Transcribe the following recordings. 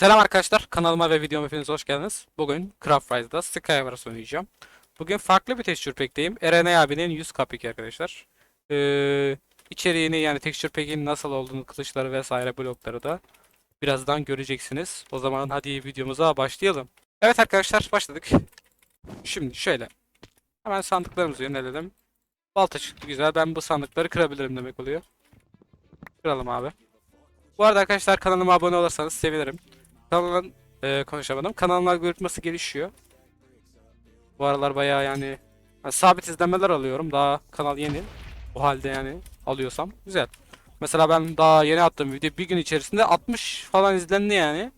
Selam arkadaşlar, kanalıma ve videoma hepiniz hoş geldiniz. Bugün Craft Rise'da Skywars oynayacağım. Bugün farklı bir texture pack'teyim. Erenay abinin 100 kapik arkadaşlar. Ee, içeriğini yani texture pack'in nasıl olduğunu, kılıçları vesaire blokları da birazdan göreceksiniz. O zaman hadi videomuza başlayalım. Evet arkadaşlar başladık. Şimdi şöyle. Hemen sandıklarımızı yönelelim. Balta çıktı güzel. Ben bu sandıkları kırabilirim demek oluyor. Kıralım abi. Bu arada arkadaşlar kanalıma abone olursanız sevinirim. Kanalın e, konuşamadım. Kanalın algoritması gelişiyor. Bu aralar bayağı yani, yani sabit izlenmeler alıyorum. Daha kanal yeni. O halde yani alıyorsam güzel. Mesela ben daha yeni attığım video bir gün içerisinde 60 falan izlendi yani.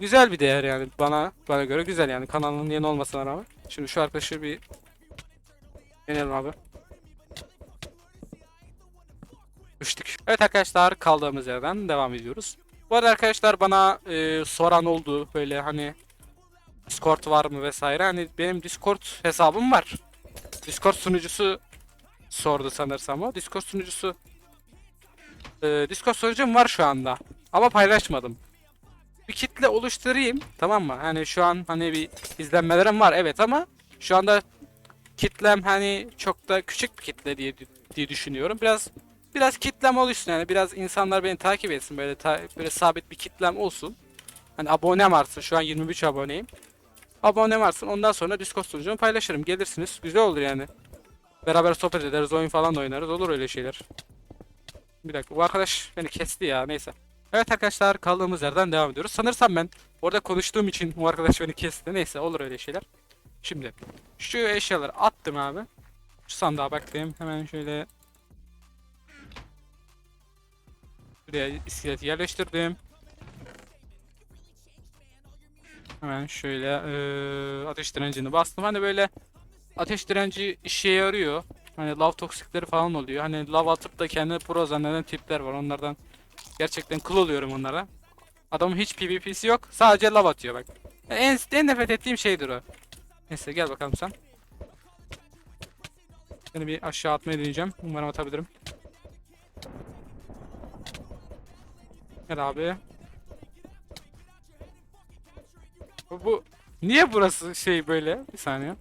Güzel bir değer yani bana bana göre güzel yani kanalın yeni olmasına rağmen. Şimdi şu arkadaşı bir deneyelim abi. Düştük. Evet arkadaşlar kaldığımız yerden devam ediyoruz. Bu arada arkadaşlar bana e, soran oldu böyle hani Discord var mı vesaire. Hani benim Discord hesabım var. Discord sunucusu sordu sanırsam o. Discord sunucusu e, Discord sunucum var şu anda. Ama paylaşmadım. Bir kitle oluşturayım tamam mı? Hani şu an hani bir izlenmelerim var evet ama şu anda kitlem hani çok da küçük bir kitle diye diye düşünüyorum. Biraz biraz kitlem oluşsun yani biraz insanlar beni takip etsin böyle ta- böyle sabit bir kitlem olsun. Hani abonem artsın şu an 23 aboneyim. Abonem artsın ondan sonra Discord sunucumu paylaşırım gelirsiniz güzel olur yani. Beraber sohbet ederiz oyun falan da oynarız olur öyle şeyler. Bir dakika bu arkadaş beni kesti ya neyse. Evet arkadaşlar kaldığımız yerden devam ediyoruz. Sanırsam ben orada konuştuğum için bu arkadaş beni kesti neyse olur öyle şeyler. Şimdi şu eşyaları attım abi. Şu sandığa baktım hemen şöyle Buraya iskeleti yerleştirdim. Hemen şöyle eee, ateş direncini bastım. Hani böyle ateş direnci işe yarıyor. Hani lav toksikleri falan oluyor. Hani lav atıp da kendini pro zanneden tipler var. Onlardan gerçekten kıl oluyorum onlara. Adamın hiç PvP'si yok. Sadece lav atıyor bak. En, en nefret ettiğim şeydir o. Neyse gel bakalım sen. Seni bir aşağı atmaya deneyeceğim. Umarım atabilirim. Gel abi. Bu, bu niye burası şey böyle? Bir saniye.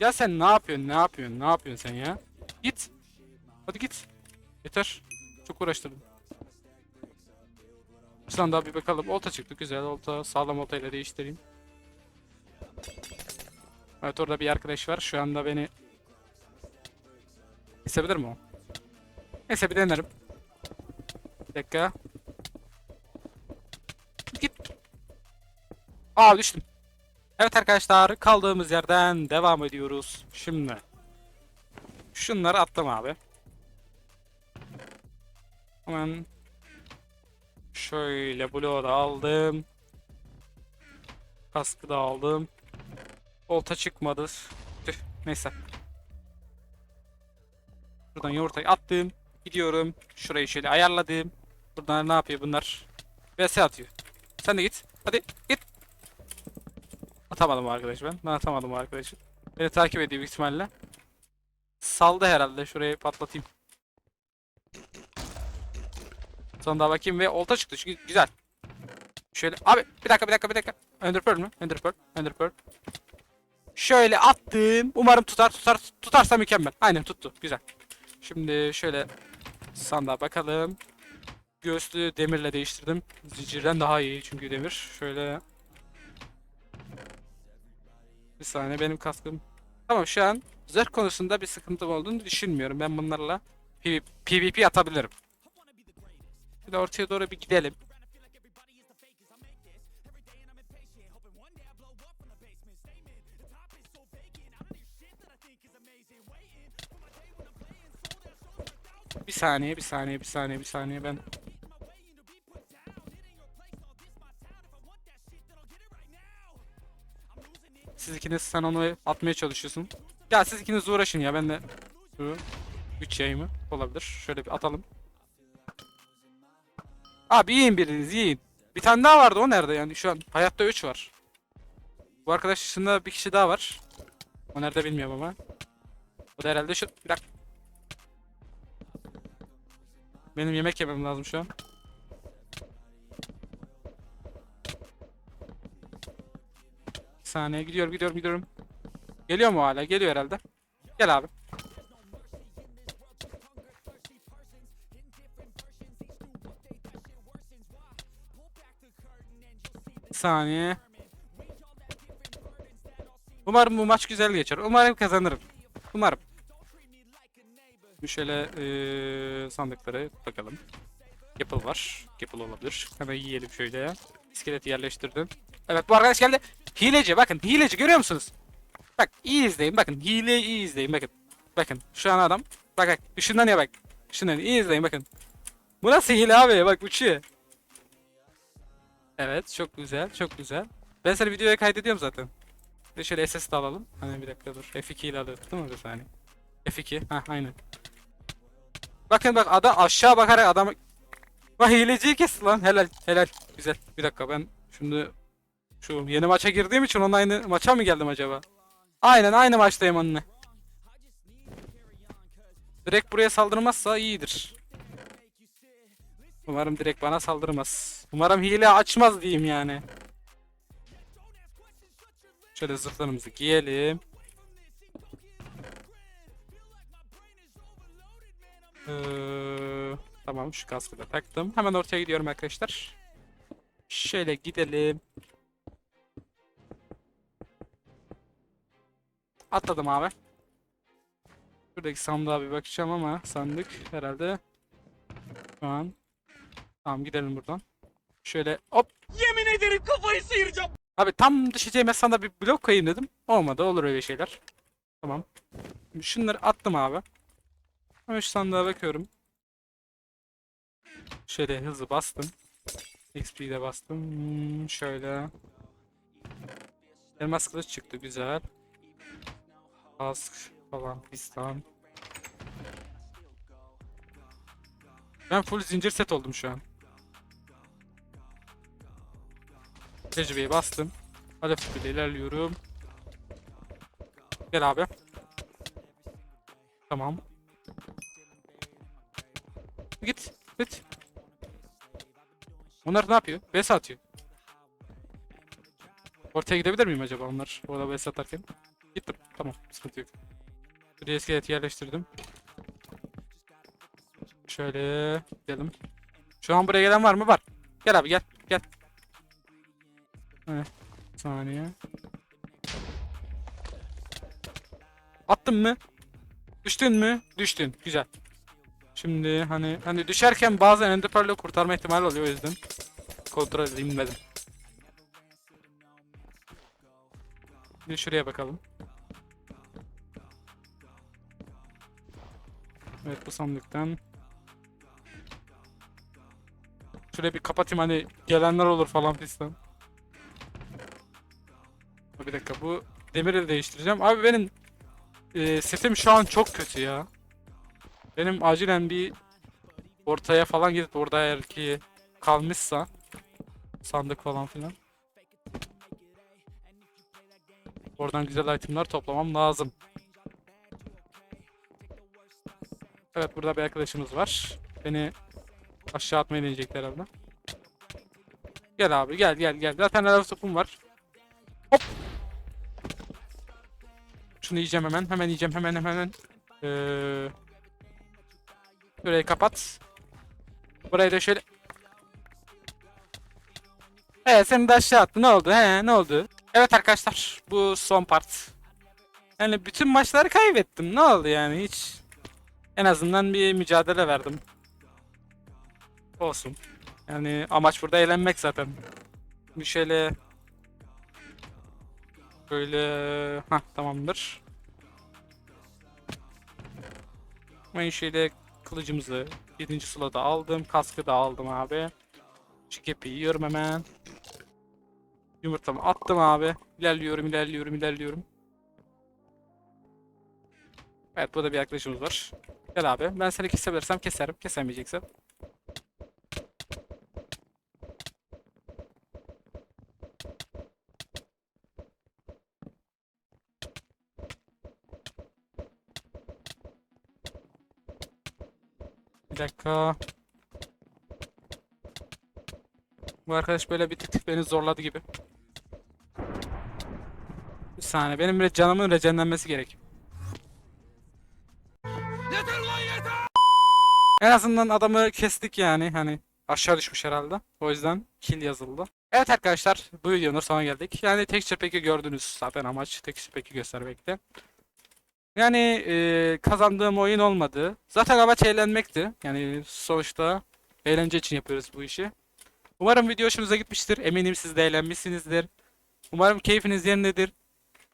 Ya sen ne yapıyorsun? Ne yapıyorsun? Ne yapıyorsun sen ya? Git. Hadi git. Yeter. Çok uğraştırdım. Şuradan daha bir bakalım. Olta çıktı. Güzel olta. Sağlam oltayla değiştireyim. Evet orada bir arkadaş var. Şu anda beni kesebilir mi o? Neyse bir denerim. Dakika. Git. Aa düştüm. Evet arkadaşlar kaldığımız yerden devam ediyoruz. Şimdi. Şunları attım abi. Hemen şöyle bloğu da aldım. Kaskı da aldım. Olta çıkmadı. Tüh, neyse. Buradan yumurtayı attım. Gidiyorum. Şurayı şöyle ayarladım. Buradan ne yapıyor bunlar? VS atıyor. Sen de git. Hadi git. Atamadım arkadaş ben. Ben atamadım arkadaşı. Beni takip ediyor büyük ihtimalle. Saldı herhalde. Şurayı patlatayım. Sonra daha bakayım ve olta çıktı. Çünkü güzel. Şöyle abi bir dakika bir dakika bir dakika. Ender Pearl mü? Ender Pearl. Ender Pearl. Şöyle attım. Umarım tutar tutar tutarsa mükemmel. Aynen tuttu. Güzel. Şimdi şöyle sandığa bakalım. Göğüslü demirle değiştirdim. Zincirden daha iyi çünkü demir. Şöyle bir saniye benim kaskım. Tamam şu an zırh konusunda bir sıkıntım olduğunu düşünmüyorum. Ben bunlarla PvP, PvP atabilirim. De ortaya doğru bir gidelim. Bir saniye, bir saniye, bir saniye, bir saniye ben İkiniz sen onu atmaya çalışıyorsun. Ya siz ikiniz uğraşın ya ben de şu 3 yayımı olabilir. Şöyle bir atalım. Abi yiyin biriniz yiyin. Bir tane daha vardı o nerede yani şu an hayatta 3 var. Bu arkadaş dışında bir kişi daha var. O nerede bilmiyorum ama. O da herhalde şu... Bir dakika. Benim yemek yemem lazım şu an. Saniye. Gidiyorum gidiyorum gidiyorum. Geliyor mu hala? Geliyor herhalde. Gel abi. Saniye. Umarım bu maç güzel geçer. Umarım kazanırım. Umarım. Şöyle eee, sandıkları bakalım. Gapple var. Gapple olabilir. Hemen yiyelim şöyle. İskeleti yerleştirdim. Evet bu arkadaş geldi. Hileci bakın hileci görüyor musunuz? Bak iyi izleyin bakın hile iyi izleyin bakın. Bakın şu an adam bak bak ışınlanıyor bak. Işınlanıyor iyi izleyin bakın. Bu nasıl hile abi bak uçuyor. Evet çok güzel çok güzel. Ben seni videoya kaydediyorum zaten. Bir şöyle SS alalım. Hani bir dakika dur. F2 ile alıyoruz değil mi bir saniye? F2 ha aynen. Bakın bak adam aşağı bakarak adamı Bak hileciyi kesti lan helal helal güzel. Bir dakika ben şimdi şu yeni maça girdiğim için onun aynı maça mı geldim acaba? Aynen aynı maçtayım onunla. Direkt buraya saldırmazsa iyidir. Umarım direkt bana saldırmaz. Umarım hile açmaz diyeyim yani. Şöyle zırhlarımızı giyelim. Ee, tamam şu kaskı da taktım. Hemen ortaya gidiyorum arkadaşlar. Şöyle gidelim. Atladım abi. Şuradaki sandığa bir bakacağım ama sandık herhalde şu an. Tamam gidelim buradan. Şöyle hop. Yemin ederim kafayı sıyıracağım. Abi tam düşeceğim sanda bir blok koyayım dedim. Olmadı olur öyle şeyler. Tamam. Şunları attım abi. Hemen şu sandığa bakıyorum. Şöyle hızlı bastım. XP'yi de bastım. Hmm, şöyle. Elmas kılıç çıktı güzel. Kask falan fistan. Ben full zincir set oldum şu an. Tecrübeyi bastım. Hedef ile ilerliyorum. Gel abi. Tamam. Git. Git. Onlar ne yapıyor? Bes atıyor. Ortaya gidebilir miyim acaba onlar? Orada bes atarken. Gittim. Tamam. Sıkıntı yok. Bir iskeleti yerleştirdim. Şöyle gidelim. Şu an buraya gelen var mı? Var. Gel abi gel. Gel. Evet. Saniye. Attın mı? Düştün mü? Düştün. Güzel. Şimdi hani hani düşerken bazen enderpearl'ı kurtarma ihtimali oluyor o yüzden kontrol edeyim dedim. Bir şuraya bakalım. Evet bu sandıktan. Şuraya bir kapatayım hani gelenler olur falan fistan. Bir dakika bu demiri de değiştireceğim. Abi benim e, setim şu an çok kötü ya. Benim acilen bir ortaya falan gidip orada eğer ki kalmışsa sandık falan filan. Oradan güzel itemler toplamam lazım. Evet burada bir arkadaşımız var. Beni aşağı atmaya deneyecekler herhalde. Gel abi gel gel gel. Zaten alev topum var. Hop. Şunu yiyeceğim hemen. Hemen yiyeceğim hemen. hemen. Ee, Burayı kapat. Burayı da şöyle... Evet seni de aşağı attı. Ne oldu? He ne oldu? Evet arkadaşlar bu son part. Yani bütün maçları kaybettim. Ne oldu yani hiç... En azından bir mücadele verdim. Olsun. Yani amaç burada eğlenmek zaten. Bir şöyle... Böyle... ha tamamdır. Ben şöyle kılıcımızı 7. slota aldım. Kaskı da aldım abi. Şu kepi yiyorum hemen. Yumurtamı attım abi. İlerliyorum, ilerliyorum, ilerliyorum. Evet burada bir arkadaşımız var. Gel abi. Ben seni kesebilirsem keserim. Kesemeyeceksem. Bir dakika. Bu arkadaş böyle bir tık beni zorladı gibi. Saniye. Benim bile canımın rejenlenmesi gerek. Yeter lan yeter. En azından adamı kestik yani hani aşağı düşmüş herhalde. O yüzden kill yazıldı. Evet arkadaşlar bu videonun sonuna geldik. Yani texture pack'i gördünüz zaten amaç texture pack'i göstermekti. Yani e, kazandığım oyun olmadı. Zaten amaç eğlenmekti. Yani sonuçta eğlence için yapıyoruz bu işi. Umarım video hoşunuza gitmiştir. Eminim siz de eğlenmişsinizdir. Umarım keyfiniz yerindedir.